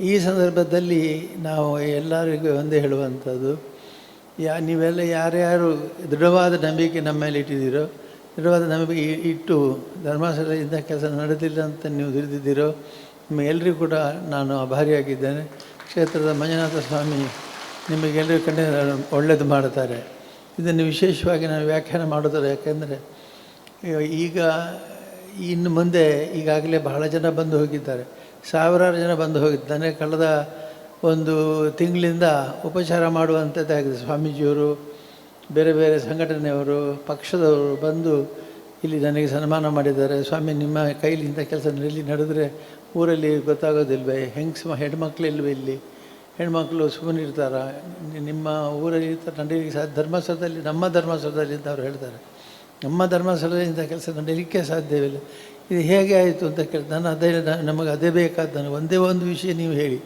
ಈ ಸಂದರ್ಭದಲ್ಲಿ ನಾವು ಎಲ್ಲರಿಗೂ ಒಂದೇ ಹೇಳುವಂಥದ್ದು, ಯಾ, ನೀವೆಲ್ಲ ಯಾರ್ಯಾರು ದೃಢವಾದ ನಂಬಿಕೆ ನಮ್ಮ ಮೇಲೆ ಇಟ್ಟಿದ್ದೀರೋ, ದೃಢವಾದ ನಂಬಿಕೆ ಇಟ್ಟು ಧರ್ಮಸ್ಥಳದಿಂದ ಕೆಲಸ ನಡೆದಿಲ್ಲ ಅಂತ ನೀವು ತಿಳಿದಿದ್ದೀರೋ ಎಲ್ಲರಿಗೂ ಕೂಡ ನಾನು ಆಭಾರಿಯಾಗಿದ್ದೇನೆ. ಕ್ಷೇತ್ರದ ಮಂಜುನಾಥ ಸ್ವಾಮಿ ನಿಮಗೆಲ್ಲರಿಗೂ ಕಂಡ ಒಳ್ಳೆಯದು ಮಾಡುತ್ತಾರೆ. ಇದನ್ನು ವಿಶೇಷವಾಗಿ ನಾನು ವ್ಯಾಖ್ಯಾನ ಮಾಡೋದಿಲ್ಲ ಯಾಕೆಂದರೆ, ಈಗ ಇನ್ನು ಮುಂದೆ ಈಗಾಗಲೇ ಬಹಳ ಜನ ಬಂದು ಹೋಗಿದ್ದಾರೆ. ಸಾವಿರಾರು ಜನ ಬಂದು ಹೋಗಿದ್ದಾನೆ ಕಳೆದ ಒಂದು ತಿಂಗಳಿಂದ ಉಪಚಾರ ಮಾಡುವಂಥದ್ದಾಗಿದೆ ಸ್ವಾಮೀಜಿಯವರು, ಬೇರೆ ಬೇರೆ ಸಂಘಟನೆಯವರು, ಪಕ್ಷದವರು ಬಂದು ಇಲ್ಲಿ ನನಗೆ ಸನ್ಮಾನ ಮಾಡಿದ್ದಾರೆ. ಸ್ವಾಮಿ, ನಿಮ್ಮ ಕೈಲಿ ಇಂಥ ಕೆಲಸ ಇಲ್ಲಿ ನಡೆದರೆ ಊರಲ್ಲಿ ಗೊತ್ತಾಗೋದಿಲ್ವೇ? ಹೆಂಗ್ಸ್ ಹೆಣ್ಮಕ್ಳು ಇಲ್ವೇ ಇಲ್ಲಿ? ಹೆಣ್ಮಕ್ಳು ಸುಮ್ಮನೆ ಇರ್ತಾರ? ನಿಮ್ಮ ಊರಲ್ಲಿ ಇರ್ತಾರೆ ನಡೀಲಿಕ್ಕೆ ಸಾಧ್ಯ ಧರ್ಮಸ್ಥಳದಲ್ಲಿ, ನಮ್ಮ ಧರ್ಮಸ್ಥಳದಲ್ಲಿ ಅಂತ ಅವ್ರು ಹೇಳ್ತಾರೆ. ನಮ್ಮ ಧರ್ಮಸ್ಥಳದಿಂದ ಕೆಲಸ ನಡೀಲಿಕ್ಕೆ ಸಾಧ್ಯವಿಲ್ಲ. ಇದು ಹೇಗೆ ಆಯಿತು ಅಂತ ಕೇಳಿ ನಾನು ಅದೇ, ನಮಗೆ ಅದೇ ಬೇಕಾದ ನಾನು ಒಂದೇ ಒಂದು ವಿಷಯ ನೀವು ಹೇಳಿ.